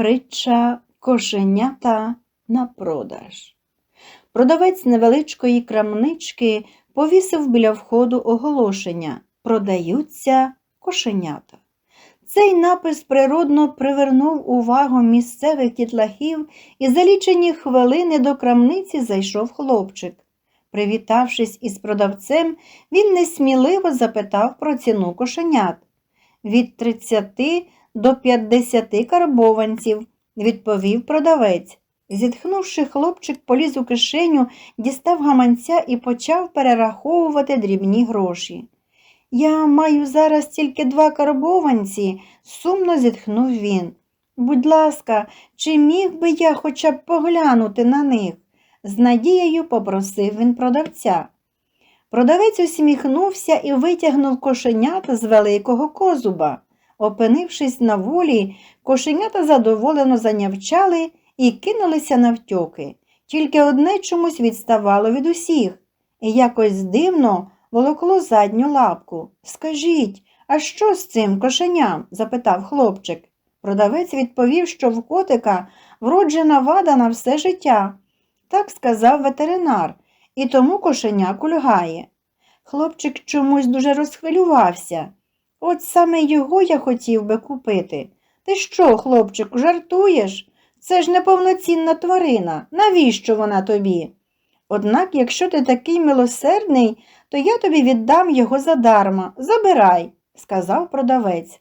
Притча кошенята на продаж. Продавець невеличкої крамнички повісив біля входу оголошення Продаються кошенята. Цей напис природно привернув увагу місцевих дітлахів, і за лічені хвилини до крамниці зайшов хлопчик. Привітавшись із продавцем, він несміливо запитав про ціну кошенят. Від 30 до 50 карбованців, відповів продавець. Зітхнувши, хлопчик поліз у кишеню, дістав гаманця і почав перераховувати дрібні гроші. Я маю зараз тільки два карбованці, сумно зітхнув він. Будь ласка, чи міг би я хоча б поглянути на них? з надією попросив він продавця. Продавець усміхнувся і витягнув кошенята з великого козуба. Опинившись на волі, кошенята задоволено занявчали і кинулися навтьоки. Тільки одне чомусь відставало від усіх, і якось дивно волокло задню лапку. Скажіть, а що з цим кошеням? запитав хлопчик. Продавець відповів, що в котика вроджена вада на все життя. Так сказав ветеринар, і тому кошеня кульгає. Хлопчик чомусь дуже розхвилювався. От саме його я хотів би купити. Ти що, хлопчику, жартуєш? Це ж неповноцінна тварина. Навіщо вона тобі? Однак, якщо ти такий милосердний, то я тобі віддам його задарма. Забирай, сказав продавець.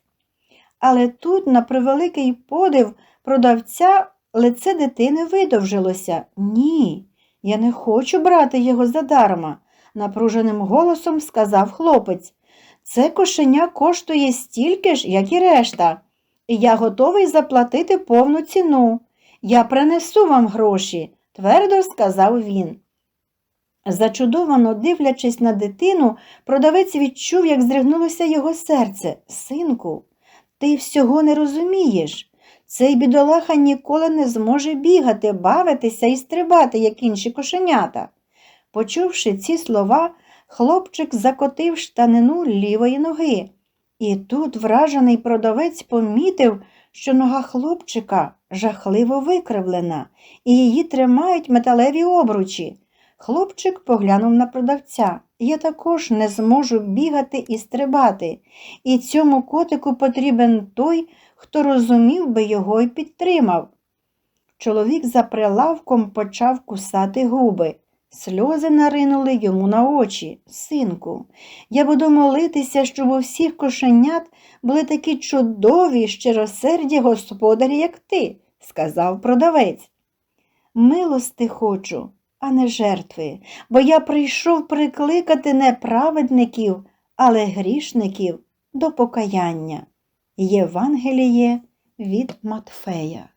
Але тут, на превеликий подив, продавця лице дитини видовжилося. Ні, я не хочу брати його задарма, напруженим голосом сказав хлопець. Це кошеня коштує стільки ж, як і решта, і я готовий заплатити повну ціну. Я принесу вам гроші, твердо сказав він. Зачудовано дивлячись на дитину, продавець відчув, як здригнулося його серце. Синку, ти всього не розумієш. Цей бідолаха ніколи не зможе бігати, бавитися і стрибати, як інші кошенята. Почувши ці слова, хлопчик закотив штанину лівої ноги. І тут вражений продавець помітив, що нога хлопчика жахливо викривлена, і її тримають металеві обручі. Хлопчик поглянув на продавця. Я також не зможу бігати і стрибати, і цьому котику потрібен той, хто розумів би його і підтримав. Чоловік за прилавком почав кусати губи. Сльози наринули йому на очі. Синку, я буду молитися, щоб у всіх кошенят були такі чудові, щиросерді господарі, як ти, сказав продавець. Милости хочу, а не жертви, бо я прийшов прикликати не праведників, але грішників до покаяння. Євангеліє від Матфея.